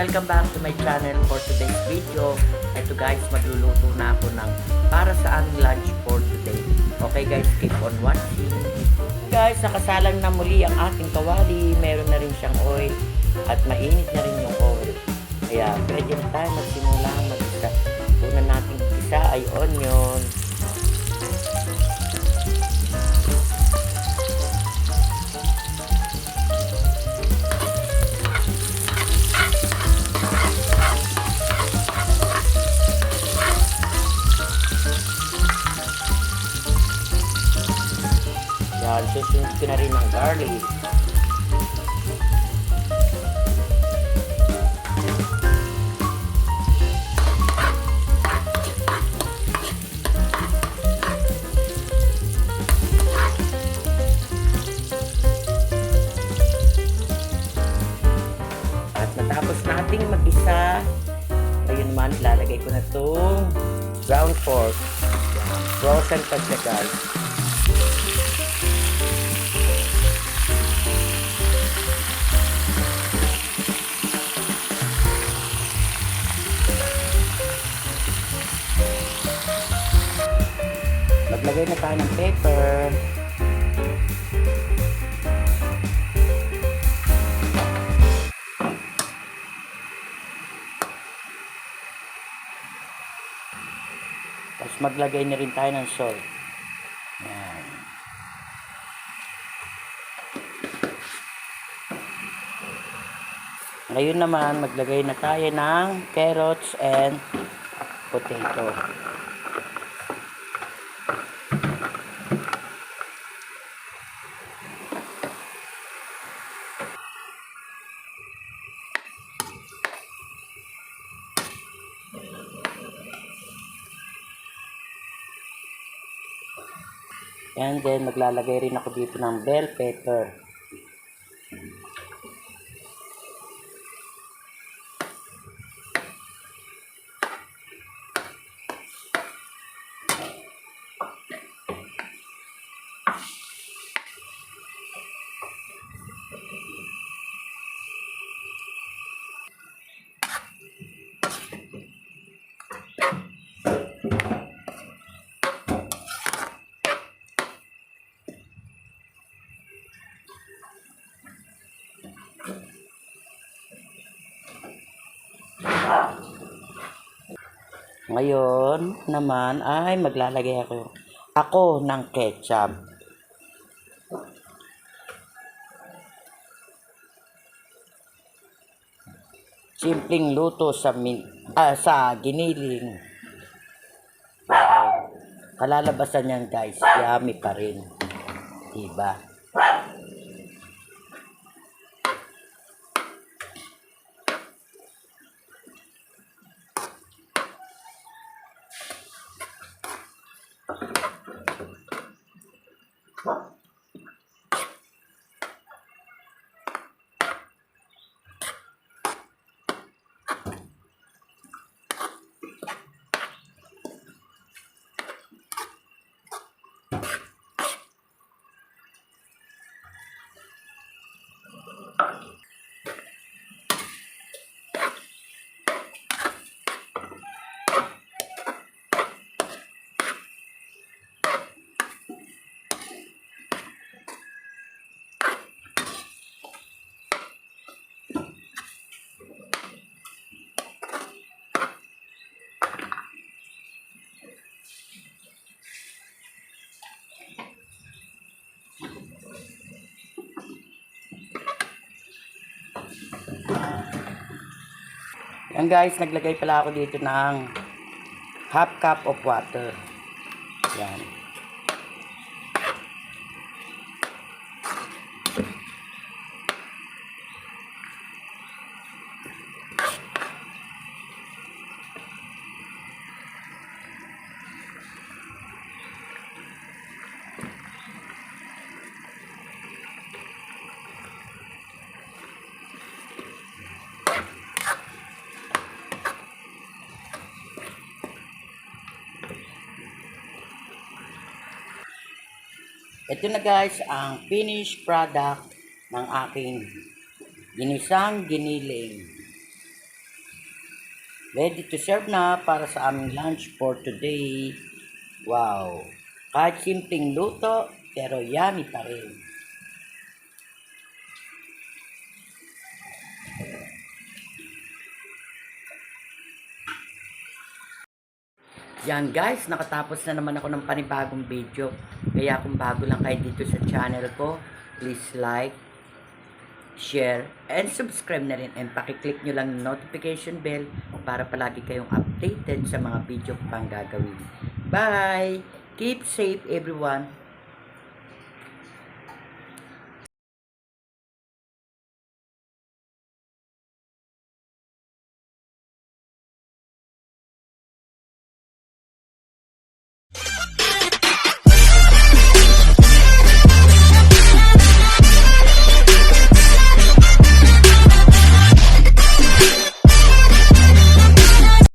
My channel for today's video. Ito guys, magluluto na ako ng para sa aming lunch for today. Okay guys, keep on watching. Guys, nakasalang na muli ang ating kawali. Meron na rin siyang oil at mainit na rin yung oil. Kaya pwede na tayo magsimula mag-isa. Una nating isa ay onion. Yan, susunod ko na rin ng garlic. At matapos nating mag-isa, ayun naman, lalagay ko na itong ground pork. Frozen pa siya guys. Maglagay na tayo ng pepper. Tapos maglagay na rin tayo ng salt. Yan. Ngayon naman, maglagay na tayo ng carrots and potato. And then, maglalagay rin ako dito ng bell pepper. Ngayon naman ay maglalagay ako ako ng ketchup. Simpleng luto sa min ah, sa giniling. Kalalabasan niyan guys, yummy pa rin. Diba? Yan guys, naglagay pala ako dito ng half cup of water. Yan. Ito na guys ang finished product ng aking ginisang giniling. Ready to serve na para sa aming lunch for today. Wow! Kahit simpleng luto, pero yummy pa rin. Yan guys, nakatapos na naman ako ng panibagong video. Kaya kung bago lang kayo dito sa channel ko, please like, share, and subscribe na rin. And pakiclick nyo lang notification bell para palagi kayong updated sa mga video ko pang gagawin. Bye! Keep safe everyone!